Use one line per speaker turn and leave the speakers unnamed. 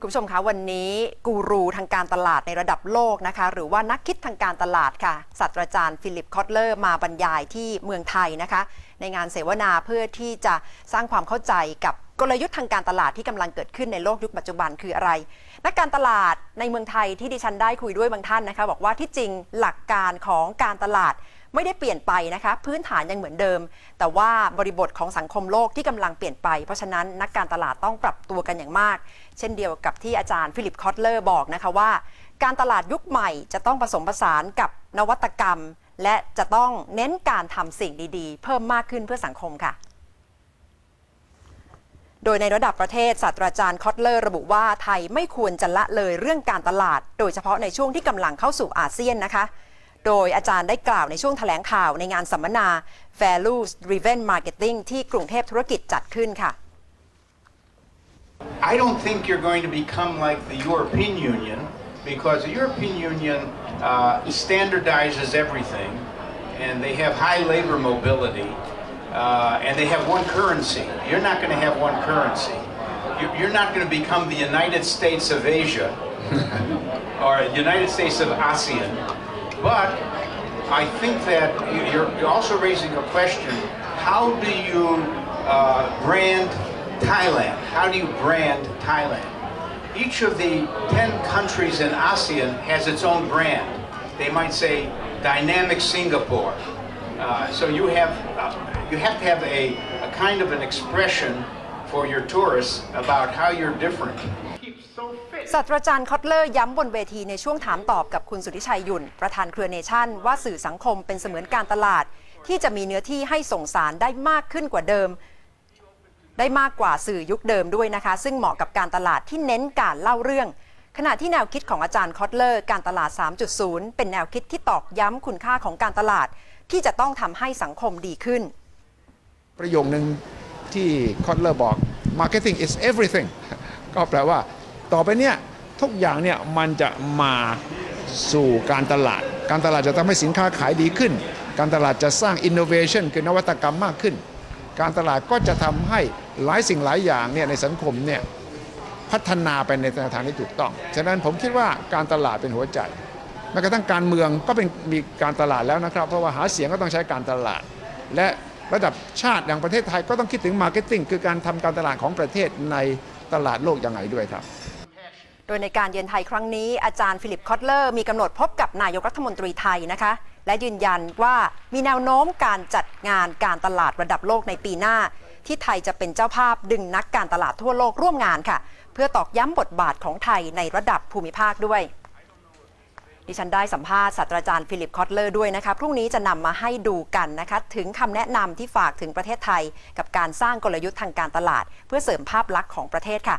คุณผู้ชมคะวันนี้กูรูทางการตลาดในระดับโลกนะคะ หรือว่านักคิดทางการตลาดค่ะศาสตราจารย์ฟิลิปคอตเลอร์มาบรรยายที่เมืองไทยนะคะ ในงานเสวนาเพื่อที่จะสร้างความเข้าใจกับกลยุทธ์ทางการตลาดที่กำลังเกิดขึ้นในโลกยุคปัจจุบันคืออะไร นักการตลาดในเมืองไทยที่ดิฉันได้คุยด้วยบางท่านนะคะ บอกว่าที่จริงหลักการของการตลาด ไม่ได้เปลี่ยนไปนะคะ พื้นฐานยังเหมือนเดิม แต่ว่าบริบทของสังคมโลกที่กำลังเปลี่ยนไป เพราะฉะนั้นนักการตลาดต้องปรับตัวกันอย่างมาก เช่นเดียวกับที่อาจารย์ฟิลิปคอตเลอร์บอกนะคะว่า การตลาดยุคใหม่จะต้องผสมผสานกับนวัตกรรม และจะต้องเน้นการทำสิ่งดีๆ เพิ่มมากขึ้นเพื่อสังคมค่ะโดยในระดับประเทศศาสตราจารย์คอตเลอร์ระบุว่าไทยไม่ควรจะละเลยเรื่องการตลาด โดยเฉพาะในช่วงที่กำลังเข้าสู่อาเซียนนะคะ โดยอาจารย์ได้กล่าวในช่วงแถลงข่าวในงานสัมมนา Values Driven Marketing ที่กรุงเทพธุรกิจจัดขึ้นค่ะ
I don't think you're going to become like the European Union because the European Union uh, standardizes everything and they have high labor mobility uh, and they have one currency. You're not going to have one currency. You- You're not going to become the United States of Asia or United States of ASEAN. but I think that you- you're you're also raising a question, how do you uh, brand Thailand? How do you brand Thailand? Each of the 10 countries in ASEAN has its own brand. They might say Dynamic Singapore. Uh, so you have, uh, you have to have a, a kind of an expression for your tourists about how you're different. Keep so fit.
ศาสตราจารย์คอตเลอร์ย้ำบนเวทีในช่วงถามตอบกับคุณสุทธิชัยหยุ่น ประธานเครือเนชั่น ว่าสื่อสังคมเป็นเสมือนการตลาด ที่จะมีเนื้อที่ให้ส่งสารได้มากขึ้นกว่าเดิม ได้มากกว่าสื่อยุคเดิมด้วยนะคะ ซึ่งเหมาะกับการตลาดที่เน้นการเล่าเรื่อง ขณะที่แนวคิดของอาจารย์คอตเลอร์ การตลาด 3.0 เป็นแนวคิดที่ตอกย้ำคุณค่าของการตลาด ที่จะต้องทำให้สังคมดีขึ้น
ประโยคนึงที่คอตเลอร์บอก marketing is everything ก็แปลว่า ต่อไปเนี่ยทุกอย่างเนี่ยมันจะมาสู่การตลาด การตลาดจะทำให้สินค้าขายดีขึ้น การตลาดจะสร้าง innovation คือนวัตกรรมมากขึ้น การตลาดก็จะทำให้หลายสิ่งหลายอย่างเนี่ยในสังคมเนี่ยพัฒนาไปในทางที่ถูกต้อง ฉะนั้นผมคิดว่าการตลาดเป็นหัวใจแม้กระทั่งการเมืองก็เป็นมีการตลาดแล้วนะครับ เพราะว่าหาเสียงก็ต้องใช้การตลาด และระดับชาติอย่างประเทศไทยก็ต้องคิดถึงมาร์เก็ตติ้งคือการทำการตลาดของประเทศในตลาดโลกยังไงด้วยครับ
โดยในการเยือนไทยครั้งนี้อาจารย์ฟิลิปคอตเลอร์มีกำหนดพบกับนายกรัฐมนตรีไทยนะคะ และยืนยันว่ามีแนวโน้มการจัดงานการตลาดระดับโลกในปีหน้า ที่ไทยจะเป็นเจ้าภาพดึงนักการตลาดทั่วโลกร่วมงานค่ะ เพื่อตอกย้ำบทบาทของไทยในระดับภูมิภาคด้วย ดิฉันได้สัมภาษณ์ศาสตราจารย์ฟิลิปคอตเลอร์ด้วยนะคะพรุ่งนี้จะนำมาให้ดูกันนะคะถึงคำแนะนำที่ฝากถึงประเทศไทย กับการสร้างกลยุทธ์ทางการตลาด เพื่อเสริมภาพลักษณ์ของประเทศค่ะ